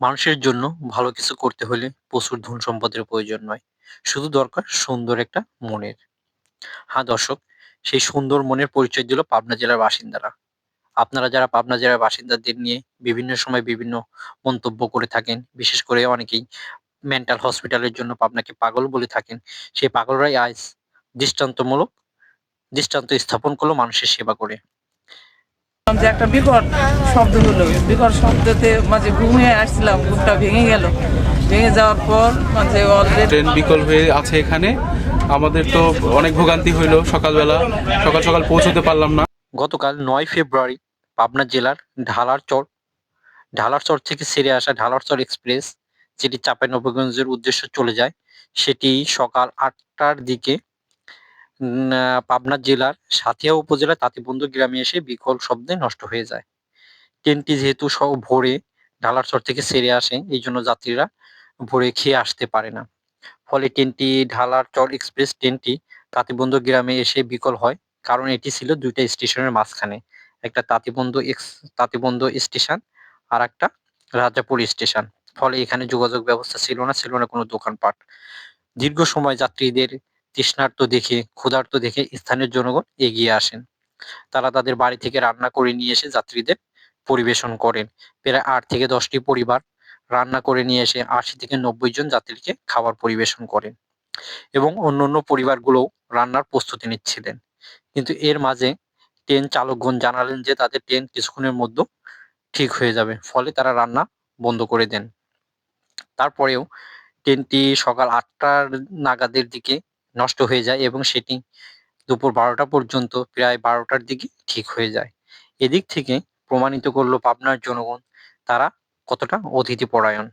মানুষের জন্য ভালো কিছু করতে হলে প্রচুর ধন সম্পদের প্রয়োজন নয়। শুধু দরকার সুন্দর একটা মনের। হ্যাঁ দর্শক, সেই সুন্দর মনের পরিচয় দিল পাবনা জেলার বাসিন্দারা। আপনারা যারা পাবনা জেলার বাসিন্দাদের নিয়ে বিভিন্ন সময় বিভিন্ন মন্তব্য করে থাকেন, বিশেষ করে অনেকেই মেন্টাল হসপিটালের জন্য পাবনাকে পাগল বলে থাকেন, সেই পাগলরাই আজ দৃষ্টান্তমূলক দৃষ্টান্ত স্থাপন করল মানুষের সেবা করে। যে একটা বিকট শব্দ হলো। বিকট শব্দতে মাঝে ঘুমিয়ে আসছিলাম ঘুমটা ভেঙে গেল। ভেঙে যাওয়ার পর মাঝে অলরেডি ট্রেন বিকল হয়ে আছে এখানে। আমাদের তো অনেক ভোগান্তি হইল সকালবেলা। সকাল সকাল পৌঁছতে পারলাম না। গতকাল নয় ফেব্রুয়ারি পাবনা জেলার ঢালারচর ঢালারচর থেকে সেরে আসা ঢালারচর এক্সপ্রেস যেটি চাঁপাইনবাবগঞ্জের উদ্দেশ্যে চলে যায় সেটি সকাল আটটার দিকে পাবনা জেলার সাথিয়া উপজেলার তাঁতিবন্ধু গ্রামে এসে বিকল শব্দে নষ্ট হয়ে যায়। ট্রেনটি যেহেতু সব ভোরে ঢালারচর থেকে সেরে আসে, এই জন্য যাত্রীরা ভোরে খেয়ে আসতে পারে না। ফলে ট্রেনটি ঢালারচর এক্সপ্রেস ট্রেনটি তাঁতিবন্ধু গ্রামে এসে বিকল হয়, কারণ এটি ছিল দুইটা স্টেশনের মাঝখানে। একটা তাঁতিবন্ধু এক্স, তাঁতিবন্ধু স্টেশন আর একটা রাজাপুর স্টেশন। ফলে এখানে যোগাযোগ ব্যবস্থা ছিল না ছিল না কোনো দোকানপাট। দীর্ঘ সময় যাত্রীদের তৃষ্ণার্ত দেখে, ক্ষুধার্ত দেখে স্থানীয় জনগণ এগিয়ে আসেন। তারা তাদের বাড়ি থেকে রান্না করে নিয়ে এসে যাত্রীদের পরিবেশন করেন। প্রায় আট থেকে দশটি পরিবার রান্না করে নিয়ে এসে আশি থেকে নব্বই জন যাত্রীকে খাবার পরিবেশন করেন এবং অন্য অন্য পরিবারগুলোও রান্নার প্রস্তুতি নিচ্ছিলেন। কিন্তু এর মাঝে ট্রেন চালকগণ জানালেন যে তাদের ট্রেন কিছুক্ষণের মধ্যে ঠিক হয়ে যাবে, ফলে তারা রান্না বন্ধ করে দেন। তারপরেও ট্রেনটি সকাল আটটার নাগাদের দিকে নষ্ট হয়ে যায় এবং সেটি দুপুর বারোটা পর্যন্ত প্রায় বারোটার দিকে ঠিক হয়ে যায়। এদিক থেকে প্রমাণিত করল পাবনার জনগণ তারা কতটা অতিথি পরায়ণ